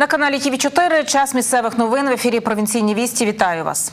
На каналі ТВ 4 час місцевих новин в ефірі Провінційні вісті. Вітаю вас.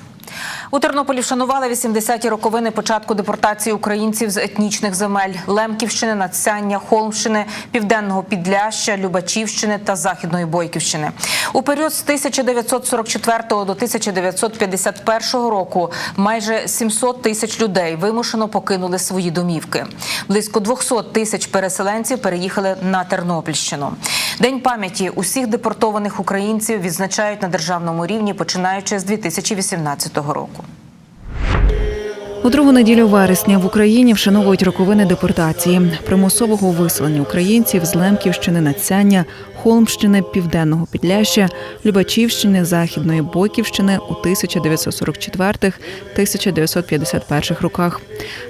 У Тернополі вшанували 80-ті роковини початку депортації українців з етнічних земель Лемківщини, Надсяння, Холмщини, Південного Підляща, Любачівщини та Західної Бойківщини. У період з 1944 до 1951 року майже 700 тисяч людей вимушено покинули свої домівки. Близько 200 тисяч переселенців переїхали на Тернопільщину. День пам'яті усіх депортованих українців відзначають на державному рівні, починаючи з 2018 року. У другу неділю вересня в Україні вшановують роковини депортації, примусового виселення українців з Лемківщини, Нацяння, Холмщини, Південного Підляща, Любачівщини, Західної Бойківщини у 1944-1951 роках.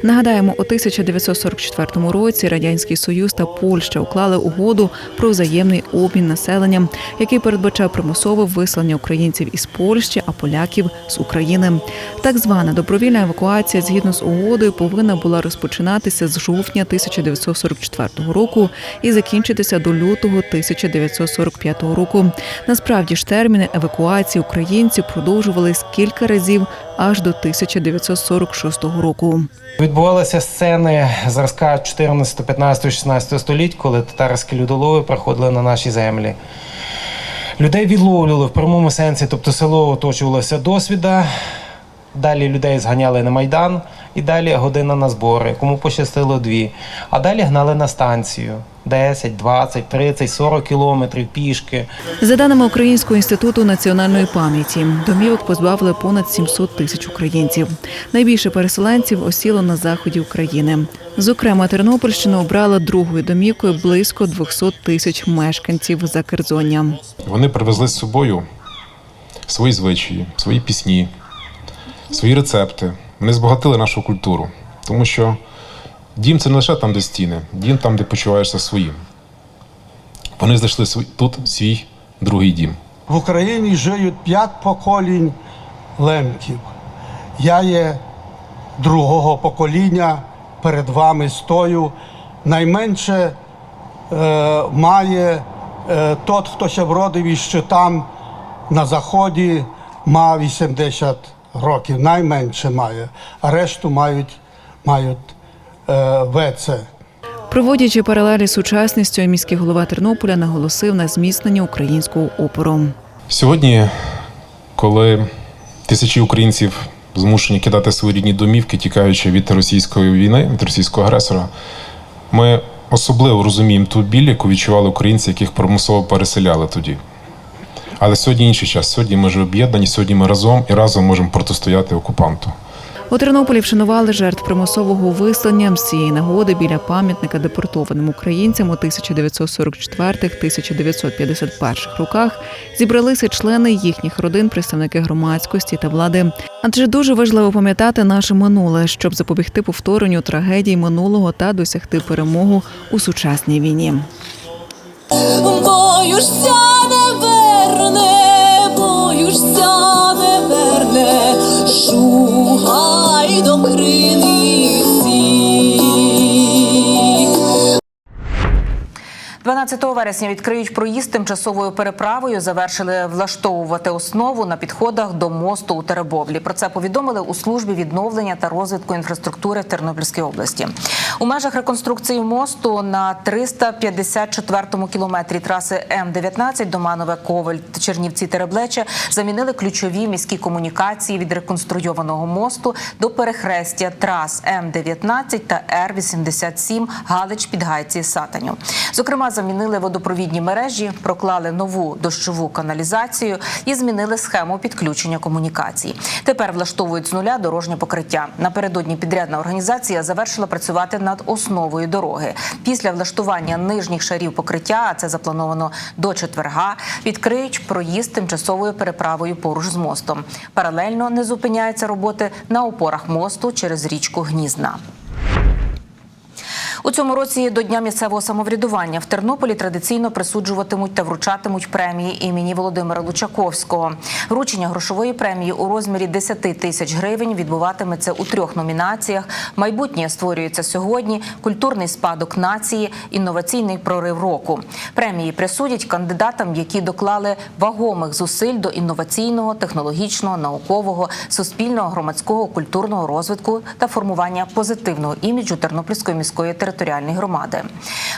Нагадаємо, у 1944 році Радянський Союз та Польща уклали угоду про взаємний обмін населенням, який передбачав примусове виселення українців із Польщі, а поляків з України. Так звана добровільна евакуація згідно з угодою повинна була розпочинатися з жовтня 1944 року і закінчитися до лютого 1945 року. Насправді ж терміни евакуації українців продовжувались кілька разів аж до 1946 року. Відбувалися сцени зразка 14, 15, 16 століть, коли татарські людолови приходили на наші землі. Людей відловлювали в прямому сенсі, тобто село оточувалося досвіда. Далі людей зганяли на майдан, і далі година на збори, кому пощастило дві. А далі гнали на станцію 10, 20, 30, 40 кілометрів пішки. За даними Українського інституту національної пам'яті, домівок позбавили понад 700 тисяч українців. Найбільше переселенців осіло на заході України. Зокрема, Тернопільщина обрала другою домівкою близько 200 тисяч мешканців Закерзоння. Вони привезли з собою свої звичаї, свої пісні, свої рецепти. Вони збагатили нашу культуру, тому що дім це не лише там, де стіни, дім там, де почуваєшся своїм. Вони знайшли тут свій другий дім. В Україні живуть п'ять поколінь лемків. Я є другого покоління, перед вами стою. Найменше е, має е, тот, хто ще вродив іще там на заході, має 80 років. Найменше має, а решту мають, мають е, ВЦ. Проводячи паралелі з сучасністю, міський голова Тернополя наголосив на зміцненні українського опору. Сьогодні, коли тисячі українців змушені кидати свої рідні домівки, тікаючи від російської війни, від російського агресора, ми особливо розуміємо ту біль, яку відчували українці, яких примусово переселяли тоді. Але сьогодні інший час. Сьогодні ми вже об'єднані, сьогодні ми разом і разом можемо протистояти окупанту. У Тернополі вшанували жертв примусового виселення з цієї нагоди біля пам'ятника депортованим українцям у 1944-1951 роках. Зібралися члени їхніх родин, представники громадськості та влади. Адже дуже важливо пам'ятати наше минуле, щоб запобігти повторенню трагедій минулого та досягти перемогу у сучасній війні. Боюшся шугай до криниці. 12 вересня відкриють проїзд тимчасовою переправою. Завершили влаштовувати основу на підходах до мосту у Теребовлі. Про це повідомили у службі відновлення та розвитку інфраструктури в Тернопільській області. У межах реконструкції мосту на 354-му кілометрі траси М-19 Доманове Ковель Чернівці Тереблече замінили ключові міські комунікації від реконструйованого мосту до перехрестя трас М-19 та Р-87 Галич Підгайці Сатаню. Зокрема, замінили водопровідні мережі, проклали нову дощову каналізацію і змінили схему підключення комунікацій. Тепер влаштовують з нуля дорожнє покриття. Напередодні підрядна організація завершила працювати над основою дороги. Після влаштування нижніх шарів покриття, а це заплановано до четверга, відкриють проїзд тимчасовою переправою поруч з мостом. Паралельно не зупиняються роботи на опорах мосту через річку Гнізна. У цьому році до Дня місцевого самоврядування в Тернополі традиційно присуджуватимуть та вручатимуть премії імені Володимира Лучаковського. Вручення грошової премії у розмірі 10 тисяч гривень відбуватиметься у трьох номінаціях: майбутнє створюється сьогодні, культурний спадок нації, інноваційний прорив року. Премії присудять кандидатам, які доклали вагомих зусиль до інноваційного, технологічного, наукового, суспільного, громадського, культурного розвитку та формування позитивного іміджу Тернопільської міської територіальної громади.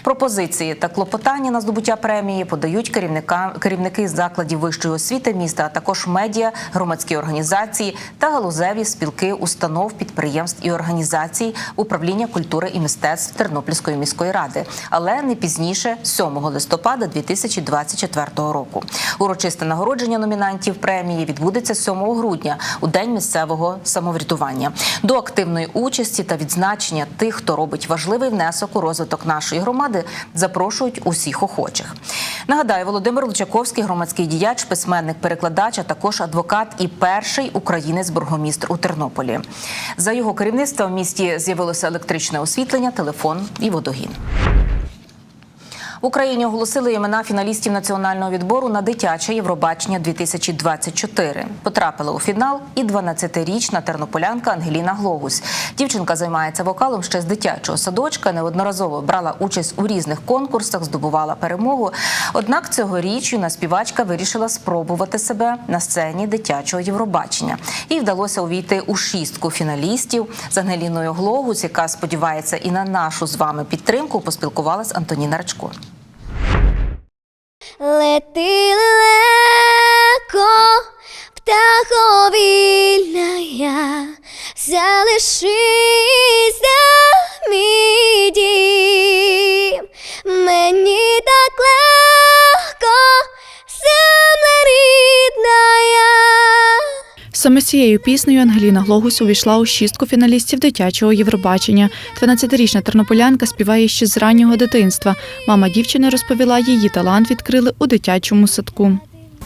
Пропозиції та клопотання на здобуття премії подають керівника керівники закладів вищої освіти міста, а також медіа, громадські організації та галузеві спілки установ, підприємств і організацій управління культури і мистецтв Тернопільської міської ради, але не пізніше 7 листопада 2024 року. Урочисте нагородження номінантів премії відбудеться 7 грудня у день місцевого самоврядування. До активної участі та відзначення тих, хто робить важливий внесок у розвиток нашої громади, запрошують усіх охочих. Нагадаю, Володимир Лучаковський, громадський діяч, письменник, перекладач, а також адвокат і перший українець-бургомістр у Тернополі. За його керівництва в місті з'явилося електричне освітлення, телефон і водогін. В Україні оголосили імена фіналістів національного відбору на дитяче Євробачення 2024. Потрапила у фінал і 12-річна тернополянка Ангеліна Глогус. Дівчинка займається вокалом ще з дитячого садочка. Неодноразово брала участь у різних конкурсах, здобувала перемогу. Однак цьогоріч юна співачка вирішила спробувати себе на сцені дитячого Євробачення. Їй вдалося увійти у шістку фіналістів з Ангеліною Глогус, яка сподівається і на нашу з вами підтримку. Поспілкувалась Антоніна Рачко. Лети легко, птаховільна я, залишись Саме цією піснею Ангеліна Глогус увійшла у шістку фіналістів дитячого Євробачення. 12-річна тернополянка співає ще з раннього дитинства. Мама дівчини розповіла, її талант відкрили у дитячому садку.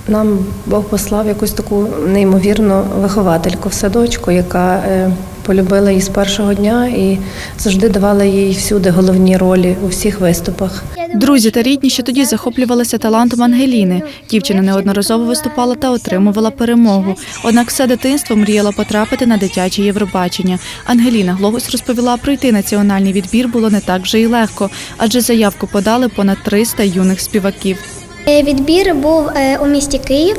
Нам Бог послав якусь таку неймовірну виховательку в садочку, яка е, полюбила її з першого дня і завжди давала їй всюди головні ролі у всіх виступах. Друзі та рідні ще тоді захоплювалися талантом Ангеліни. Дівчина неодноразово виступала та отримувала перемогу. Однак все дитинство мріяла потрапити на дитяче Євробачення. Ангеліна Глогус розповіла, пройти національний відбір було не так вже й легко, адже заявку подали понад 300 юних співаків. Е, Відбір був е, у місті Київ,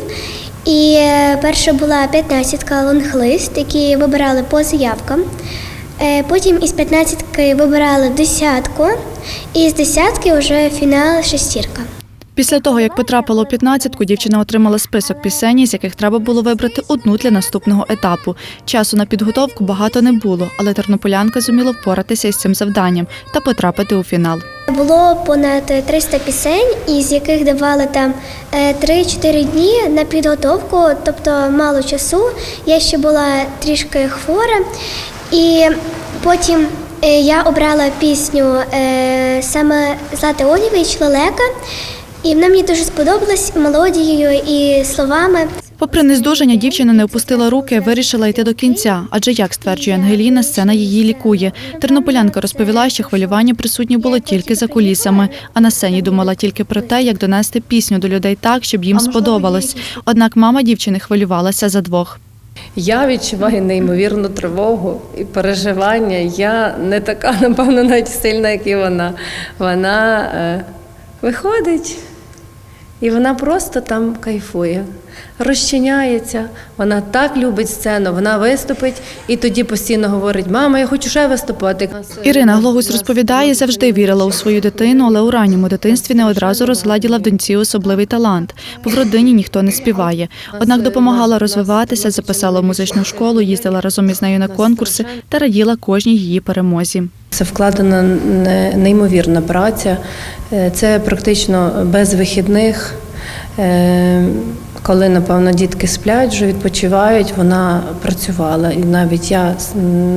і е, перша була 15-ка лонглист, які вибирали по заявкам. Потім із 15-ки вибирали десятку, і з десятки вже фінал шестірка. Після того, як потрапила у 15-ку, дівчина отримала список пісень, з яких треба було вибрати одну для наступного етапу. Часу на підготовку багато не було, але тернополянка зуміла впоратися із цим завданням та потрапити у фінал. Було понад 300 пісень, із яких давали там е, 3-4 дні на підготовку, тобто мало часу. Я ще була трішки хвора. І потім е, я обрала пісню е, саме Злати Олівіч Лелека. І вона мені дуже сподобалась мелодією і словами. Попри нездужання, дівчина не опустила руки, вирішила йти до кінця. Адже як стверджує Ангеліна, сцена її лікує. Тернополянка розповіла, що хвилювання присутнє було тільки за кулісами, а на сцені думала тільки про те, як донести пісню до людей так, щоб їм сподобалось. Однак мама дівчини хвилювалася за двох. Я відчуваю неймовірну тривогу і переживання. Я не така, напевно, навіть сильна, як і вона. Вона е, виходить. І вона просто там кайфує, розчиняється. Вона так любить сцену, вона виступить і тоді постійно говорить: Мама, я хочу ще виступати. Ірина Глогус розповідає, завжди вірила у свою дитину, але у ранньому дитинстві не одразу розгладіла в доньці особливий талант, бо в родині ніхто не співає. Однак допомагала розвиватися, записала в музичну школу, їздила разом із нею на конкурси та раділа кожній її перемозі. Це вкладена неймовірна праця. Е, Це практично без вихідних. Коли, напевно, дітки сплять, вже відпочивають, вона працювала. І навіть я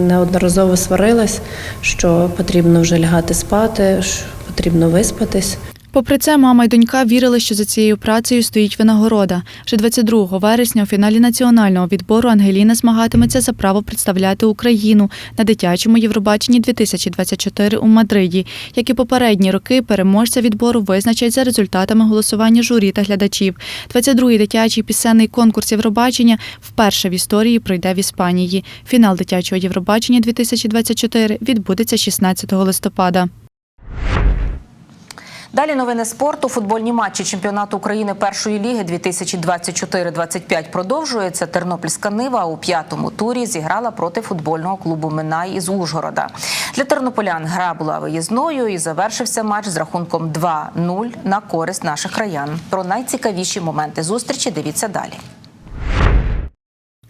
неодноразово сварилась, що потрібно вже лягати спати, що потрібно виспатись. Попри це, мама й донька вірили, що за цією працею стоїть винагорода. Вже 22 вересня у фіналі національного відбору Ангеліна змагатиметься за право представляти Україну на дитячому Євробаченні 2024 у Мадриді. Як і попередні роки, переможця відбору визначать за результатами голосування журі та глядачів. 22-й дитячий пісенний конкурс Євробачення вперше в історії пройде в Іспанії. Фінал дитячого Євробачення 2024 відбудеться 16 листопада. Далі новини спорту. Футбольні матчі чемпіонату України першої ліги 2024-25 продовжується. Тернопільська Нива у п'ятому турі зіграла проти футбольного клубу Минай із Ужгорода. Для тернополян гра була виїзною і завершився матч з рахунком 2-0 на користь наших краян. Про найцікавіші моменти зустрічі дивіться далі.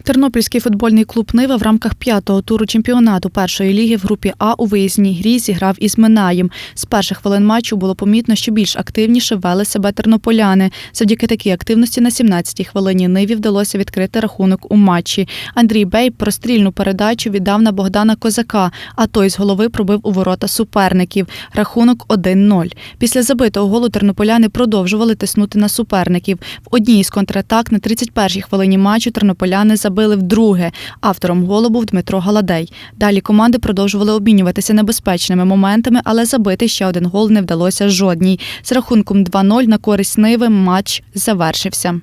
Тернопільський футбольний клуб Нива в рамках п'ятого туру чемпіонату першої ліги в групі А у виїзній грі зіграв із Минаєм. З перших хвилин матчу було помітно, що більш активніше вели себе тернополяни. Завдяки такій активності на 17-й хвилині Ниві вдалося відкрити рахунок у матчі. Андрій Бей прострільну передачу віддав на Богдана Козака, а той з голови пробив у ворота суперників. Рахунок 1-0. Після забитого голу тернополяни продовжували тиснути на суперників. В одній із контратак на 31-й хвилині матчу тернополяни забили вдруге. Автором голу був Дмитро Галадей. Далі команди продовжували обмінюватися небезпечними моментами, але забити ще один гол не вдалося жодній. З рахунком 2-0 на користь Ниви матч завершився.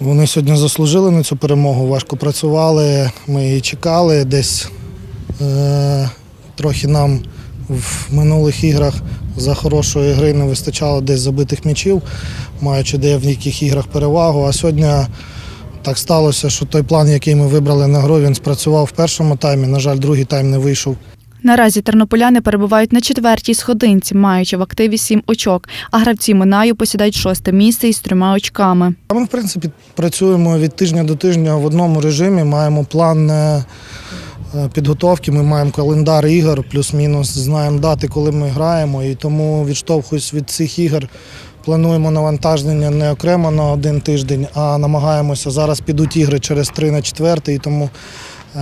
Вони сьогодні заслужили на цю перемогу, важко працювали, ми її чекали. Десь е, трохи нам в минулих іграх за хорошої гри не вистачало десь забитих м'ячів, маючи деяких іграх перевагу. А сьогодні так сталося, що той план, який ми вибрали на гру, він спрацював в першому таймі. На жаль, другий тайм не вийшов. Наразі тернополяни перебувають на четвертій сходинці, маючи в активі сім очок, а гравці Минаю посідають шосте місце із трьома очками. Ми, в принципі, працюємо від тижня до тижня в одному режимі, маємо план е, е, підготовки, ми маємо календар ігор, плюс-мінус, знаємо дати, коли ми граємо, і тому відштовхуюсь від цих ігор. Плануємо навантаження не окремо на один тиждень, а намагаємося. Зараз підуть ігри через три на четвертий, тому е,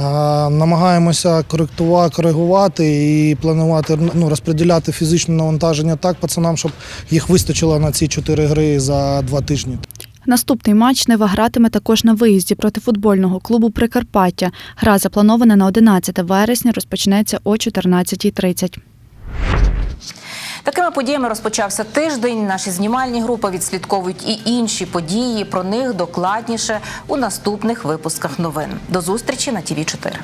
намагаємося коригувати і планувати, ну, розподіляти фізичне навантаження так пацанам, щоб їх вистачило на ці чотири гри за два тижні. Наступний матч Нева гратиме також на виїзді проти футбольного клубу Прикарпаття. Гра запланована на 11 вересня, розпочнеться о 14.30. Такими подіями розпочався тиждень. Наші знімальні групи відслідковують і інші події. Про них докладніше у наступних випусках новин. До зустрічі на ТІВІ 4